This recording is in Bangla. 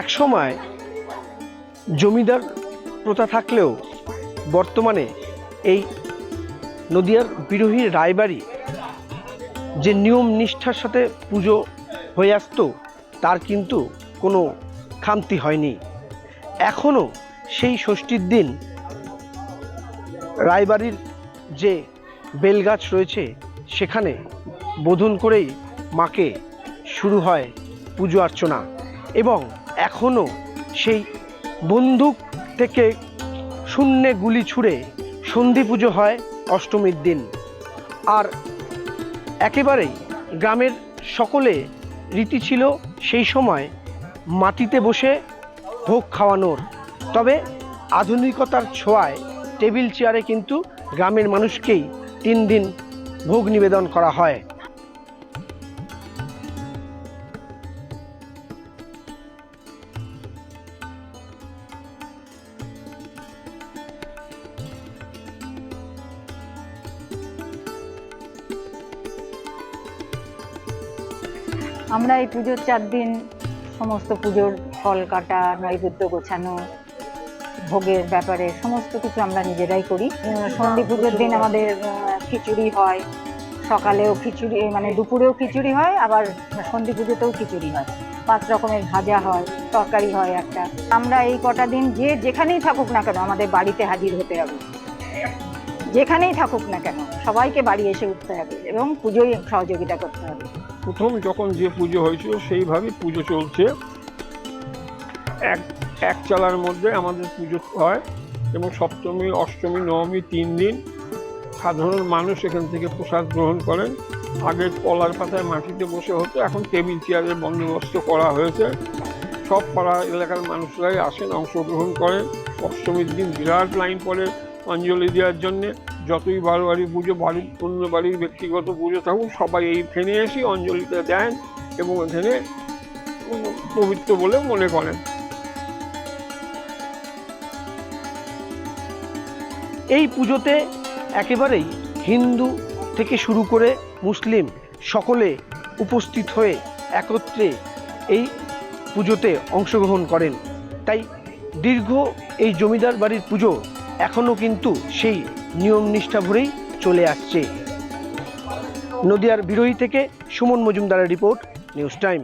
একসময় জমিদার প্রথা থাকলেও বর্তমানে এই নদিয়ার বিরোহী রায়বাড়ি যে নিয়ম নিষ্ঠার সাথে পুজো হয়ে আসতো, তার কিন্তু কোনো খামতি হয়নি। এখনও সেই ষষ্ঠীর দিন রায়বাড়ির যে বেলগাছ রয়েছে, সেখানে বোধন করেই মাকে শুরু হয় পুজো অর্চনা এবং এখনও সেই বন্দুক থেকে শূন্যে গুলি ছুঁড়ে সন্ধি পুজো হয় অষ্টমীর দিন। আর একেবারেই গ্রামের সকলে রীতি ছিল সেই সময় মাটিতে বসে ভোগ খাওয়ানোর। তবে আধুনিকতার ছোঁয়ায় টেবিল চেয়ারে কিন্তু গ্রামের মানুষকেই তিন দিন ভোগ নিবেদন করা হয়। আমরা এই পুজোর চার দিন সমস্ত পুজোর ফল কাটা নৈবেদ্য গোছানো ভোগের ব্যাপারে সমস্ত কিছু আমরা নিজেরাই করি। সন্ধি পুজোর দিন আমাদের খিচুড়ি হয়। সকালেও খিচুড়ি মানে দুপুরেও খিচুড়ি হয় আবার সন্ধি পুজোতেও খিচুড়ি হয়। পাঁচ রকমের ভাজা হয় তরকারি হয় একটা। আমরা এই কটা দিন যে যেখানেই থাকুক না কেন আমাদের বাড়িতে হাজির হতে হবে। যেখানেই থাকুক না কেন সবাইকে বাড়ি এসে উঠতে হবে এবং পুজোয় সহযোগিতা করতে হবে। প্রথম যখন যে পুজো হয়েছিল, সেইভাবেই পুজো চলছে। এক এক চালার মধ্যে আমাদের পুজো হয় এবং সপ্তমী, অষ্টমী, নবমী তিন দিন সাধারণ মানুষ এখান থেকে প্রসাদ গ্রহণ করেন। আগে কলার পাতায় মাটিতে বসে হতো, এখন টেবিল চেয়ারের বন্দোবস্ত করা হয়েছে। সব পাড়া এলাকার মানুষরাই আসেন, অংশগ্রহণ করেন। অষ্টমীর দিন বিরাট লাইন পড়ে অঞ্জলি দেওয়ার জন্যে। যতই বারো বাড়ি পুজো বাড়ির অন্য বাড়ির ব্যক্তিগত পুজো থাকুক, সবাই এইখানে এসে অঞ্জলিটা দেন এবং এখানে পবিত্র বলে মনে করেন। এই পুজোতে একেবারেই হিন্দু থেকে শুরু করে মুসলিম সকলে উপস্থিত হয়ে একত্রে এই পুজোতে অংশগ্রহণ করেন। তাই দীর্ঘ এই জমিদার বাড়ির পুজো এখনও কিন্তু সেই নিয়ম নিষ্ঠা ভরেই চলে আসছে। নদিয়ার বিরোহী থেকে সুমন মজুমদারের রিপোর্ট নিউজ টাইম।